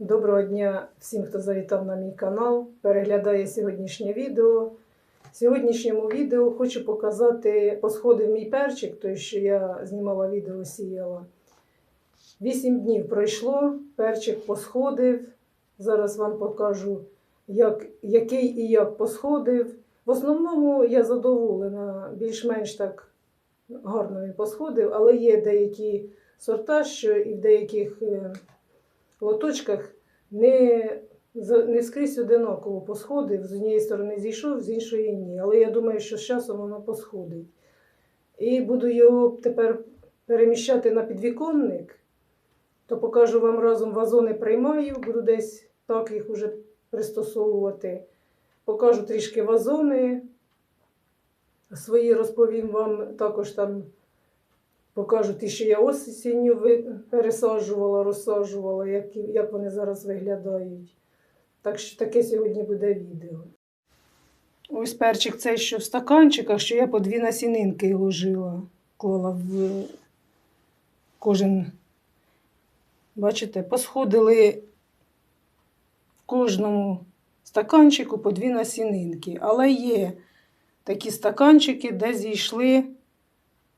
Доброго дня всім, хто завітав на мій канал, переглядає сьогоднішнє відео. В сьогоднішньому відео хочу показати, посходив мій перчик, той, що я знімала відео, сіяла. Вісім днів пройшло, перчик посходив. Зараз вам покажу, як, який і як посходив. В основному я задоволена, більш-менш так гарно він посходив, але є деякі сорта, що і в деяких е, лоточках не, не скрізь одинаково посходив. З однієї сторони зійшов, з іншої ні. Але я думаю, що з часом воно посходить. І буду його тепер переміщати на підвіконник, то покажу вам разом вазони приймаю, буду десь так їх уже пристосовувати. Покажу трішки вазони. Свої розповім вам також там покажу ті, що я осінню пересаджувала, розсаджувала, як, як вони зараз виглядають. Так що таке сьогодні буде відео. Ось перчик цей, що в стаканчиках, що я по дві насінинки ложила, клала в кожен. Бачите, посходили в кожному стаканчику по дві насінинки. Але є такі стаканчики, де зійшли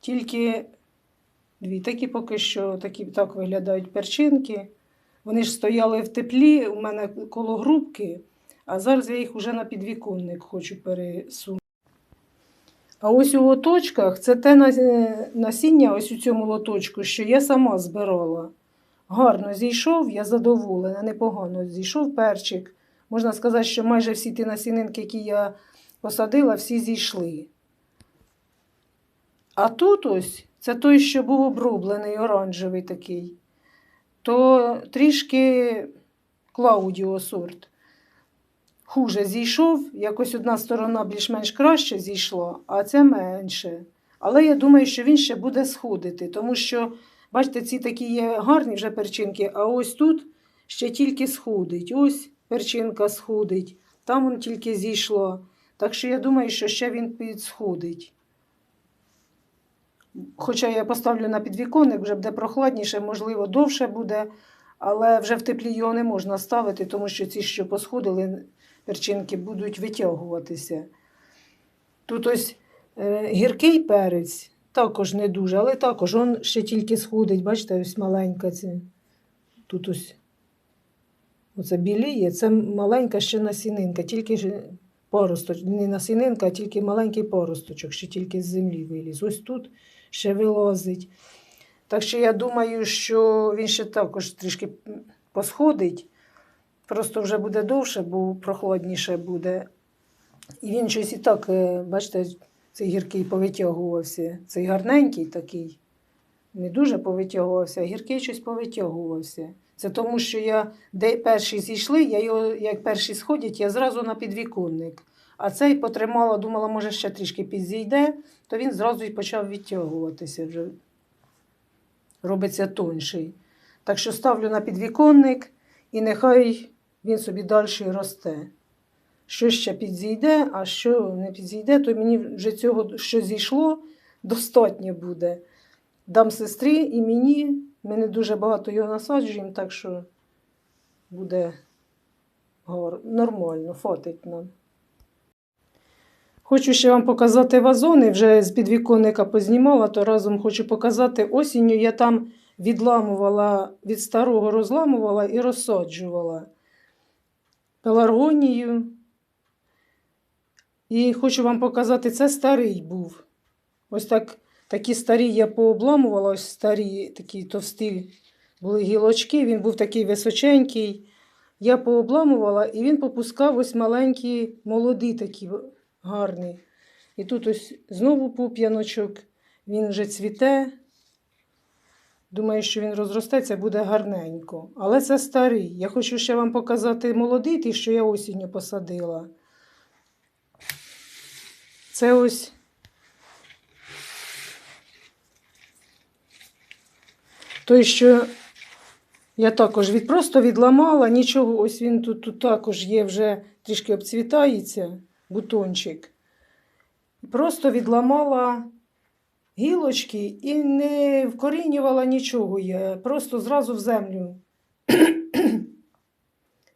тільки дві. Такі поки що такі так виглядають перчинки. Вони ж стояли в теплі у мене коло грубки, а зараз я їх уже на підвіконник хочу пересунути. А ось у лоточках це те е, насіння, ось у цьому лоточку, що я сама збирала. Гарно зійшов, я задоволена, непогано зійшов перчик. Можна сказати, що майже всі ті насінинки, які я посадила, всі зійшли. А тут ось це той, що був оброблений, оранжевий такий, то трішки Клаудіо сорт. Хуже зійшов, якось одна сторона більш-менш краще зійшла, а це менше. Але я думаю, що він ще буде сходити, тому що, бачите, ці такі є гарні вже перчинки, а ось тут ще тільки сходить. Ось перчинка сходить, там он тільки зійшло. Так що я думаю, що ще він підсходить. Хоча я поставлю на підвіконник, вже буде прохладніше, можливо, довше буде, але вже в теплі його не можна ставити, тому що ці, що посходили, перчинки будуть витягуватися. Тут ось е, гіркий перець, також не дуже, але також він ще тільки сходить. Бачите, ось маленька це. Тут ось оце біліє, це маленька ще насінинка, тільки поросточок, не насінинка, а тільки маленький поросточок, ще тільки з землі виліз. Ось тут ще вилазить. Так що я думаю, що він ще також трішки посходить. Просто вже буде довше, бо прохладніше буде. І він щось і так, е, бачите, цей гіркий повитягувався. Цей гарненький такий. Не дуже повитягувався, а гіркий щось повитягувався. Це тому, що я де перші зійшли, я його, як перші сходять, я зразу на підвіконник. А цей потримала, думала, може, ще трішки підзійде, то він зразу і почав відтягуватися вже. Робиться тонший. Так що ставлю на підвіконник і нехай він собі далі росте. Що ще підзійде, а що не підзійде, то мені вже цього, що зійшло, достатньо буде. Дам сестрі і мені. Ми не дуже багато його насаджуємо, так що буде нормально, фатить нам. Хочу ще вам показати вазони, вже з підвіконника познімала, то разом хочу показати. Осінню я там відламувала, від старого розламувала і розсаджувала пеларгонію. І хочу вам показати, це старий був. Ось так, такі старі я пообламувала, ось старі такі товсті були гілочки, він був такий височенький. Я пообламувала, і він попускав ось маленькі, молоді такі гарні. І тут ось знову пуп'яночок, він вже цвіте. Думаю, що він розростеться, буде гарненько. Але це старий. Я хочу ще вам показати молодий, ті, що я осінню посадила. Це ось. Той, що я також від, просто відламала, нічого, ось він тут, тут також є, вже трішки обцвітається бутончик. Просто відламала гілочки і не вкорінювала нічого я, просто зразу в землю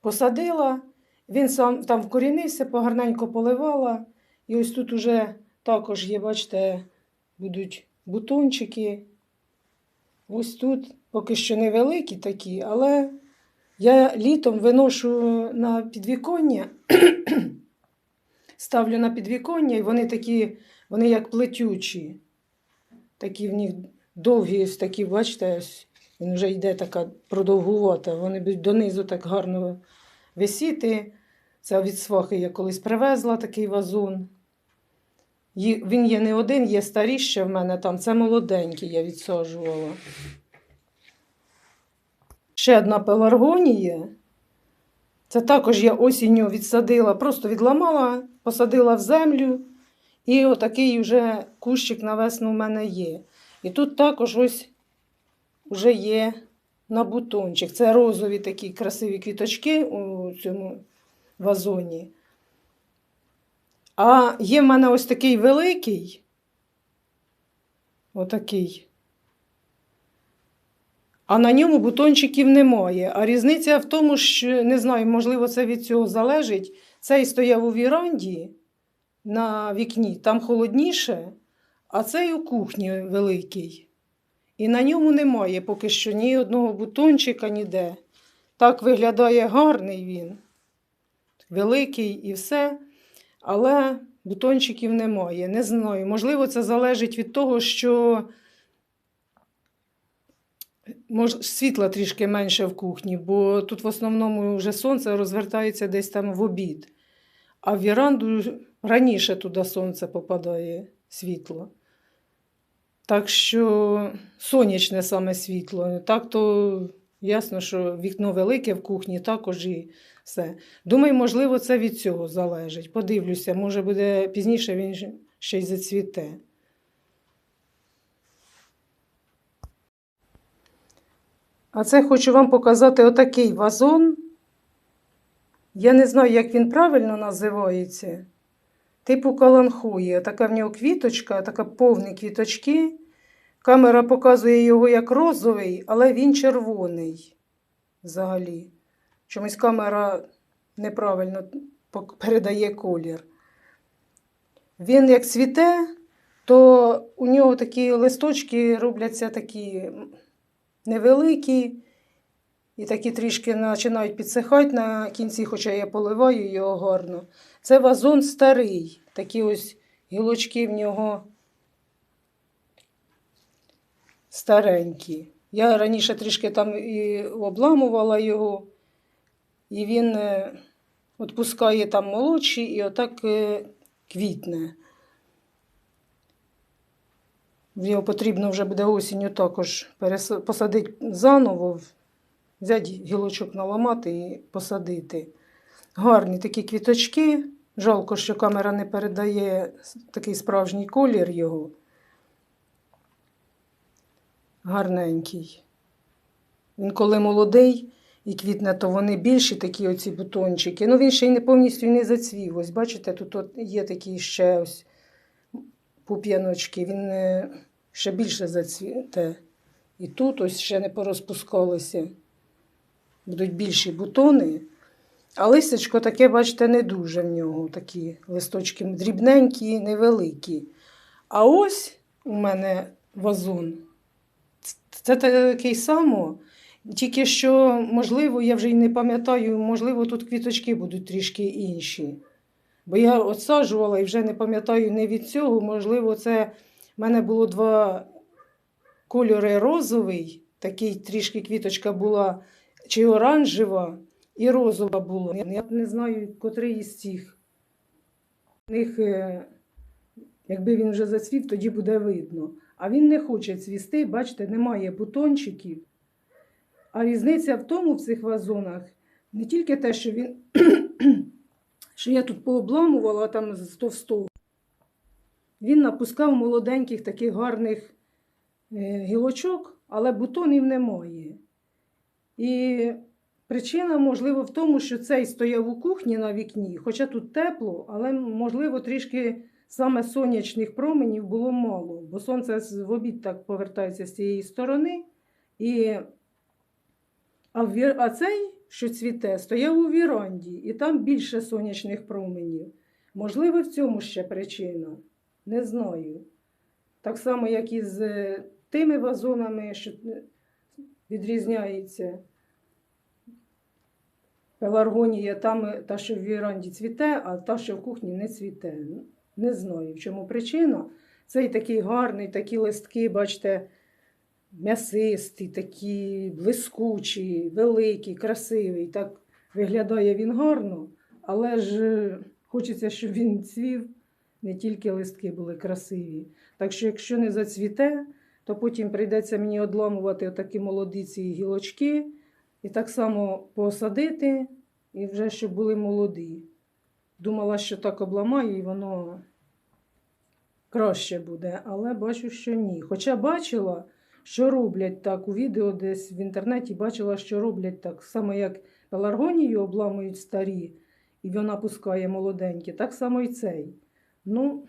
посадила, він сам там вкорінився, погарненько поливала. І ось тут уже також є, бачите, будуть бутончики. Ось тут поки що невеликі такі, але я літом виношу на підвіконня, ставлю на підвіконня, і вони такі, вони як плетючі. Такі в них довгі, такі, бачите, він вже йде така продовгувата. Вони будуть донизу так гарно висіти. Це від свахи я колись привезла такий вазон. Він є не один, є старіше в мене там. Це молоденький я відсаджувала. Ще одна пеларгонія. Це також я осінню відсадила, просто відламала, посадила в землю. І отакий вже кущик на весну в мене є. І тут також ось вже є на бутончик. Це розові такі красиві квіточки у цьому вазоні. А є в мене ось такий великий. Отакий. А на ньому бутончиків немає. А різниця в тому, що не знаю, можливо, це від цього залежить. Цей стояв у віранді на вікні, там холодніше, а цей у кухні великий. І на ньому немає поки що ні одного бутончика ніде. Так виглядає гарний він. Великий і все. Але бутончиків немає. Не знаю. Можливо, це залежить від того, що мож, світла трішки менше в кухні, бо тут в основному вже сонце розвертається десь там в обід. А в віранду раніше туди сонце попадає світло. Так що сонячне саме світло. Так то ясно, що вікно велике в кухні, також і все. Думаю, можливо, це від цього залежить. Подивлюся, може буде пізніше він ще й зацвіте. А це хочу вам показати отакий вазон. Я не знаю, як він правильно називається. Типу каланхуї. Така в нього квіточка, така повні квіточки. Камера показує його як розовий, але він червоний взагалі. Чомусь камера неправильно передає колір. Він як цвіте, то у нього такі листочки робляться такі невеликі і такі трішки починають підсихати на кінці, хоча я поливаю його гарно. Це вазон старий, такі ось гілочки в нього старенькі. Я раніше трішки там і обламувала його, і він е, відпускає там молодші і отак е, квітне. Його потрібно вже буде осінню також посадити заново, взяти гілочок наламати і посадити. Гарні такі квіточки. Жалко, що камера не передає такий справжній колір його. Гарненький. Він коли молодий і квітне, то вони більші такі оці бутончики. Ну він ще й не повністю не зацвів. Ось бачите, тут от є такі ще ось пуп'яночки. Він е, ще більше зацвіте. І тут ось ще не порозпускалося. Будуть більші бутони. А листячко таке, бачите, не дуже в нього. Такі листочки дрібненькі, невеликі. А ось у мене вазон. Це такий само. Тільки що, можливо, я вже й не пам'ятаю, можливо, тут квіточки будуть трішки інші. Бо я отсаджувала і вже не пам'ятаю не від цього. Можливо, це в мене було два кольори розовий, такий трішки квіточка була, чи оранжева, і розова була. Я не знаю, котрий із цих. В них, е, якби він вже зацвів, тоді буде видно. А він не хоче цвісти, бачите, немає бутончиків. А різниця в тому в цих вазонах не тільки те, що він що я тут пообламувала там з товстого. Він напускав молоденьких таких гарних е, гілочок, але бутонів немає. І причина, можливо, в тому, що цей стояв у кухні на вікні, хоча тут тепло, але, можливо, трішки саме сонячних променів було мало, бо сонце в обід так повертається з цієї сторони. І... А, в а цей, що цвіте, стояв у віранді, і там більше сонячних променів. Можливо, в цьому ще причина. Не знаю. Так само, як і з е, тими вазонами, що е, відрізняється. Пеларгонія там е, та, що в віранді цвіте, а та, що в кухні не цвіте. Не знаю, в чому причина. Цей такий гарний, такі листки, бачите, м'ясисті, такі блискучі, великі, красивий. Так виглядає він гарно, але ж е, хочеться, щоб він цвів, не тільки листки були красиві. Так що, якщо не зацвіте, то потім прийдеться мені одламувати отакі молоді ці гілочки і так само посадити, і вже щоб були молоді. Думала, що так обламаю, і воно краще буде, але бачу, що ні. Хоча бачила, що роблять так. У відео десь в інтернеті бачила, що роблять так. Саме як пеларгонію обламують старі, і вона пускає молоденькі, так само і цей. Ну,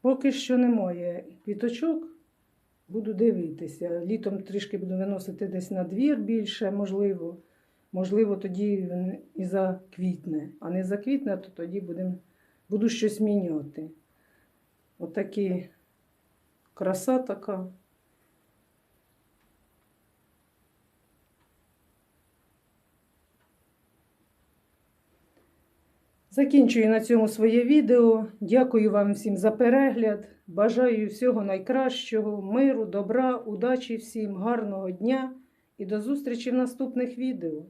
поки що немає квіточок, буду дивитися. Літом трішки буду виносити десь на двір більше, можливо. Можливо, тоді він і заквітне. А не заквітне, то тоді будем, буду щось міняти. Отакі краса така. Закінчую на цьому своє відео. Дякую вам всім за перегляд. Бажаю всього найкращого, миру, добра, удачі всім, гарного дня і до зустрічі в наступних відео.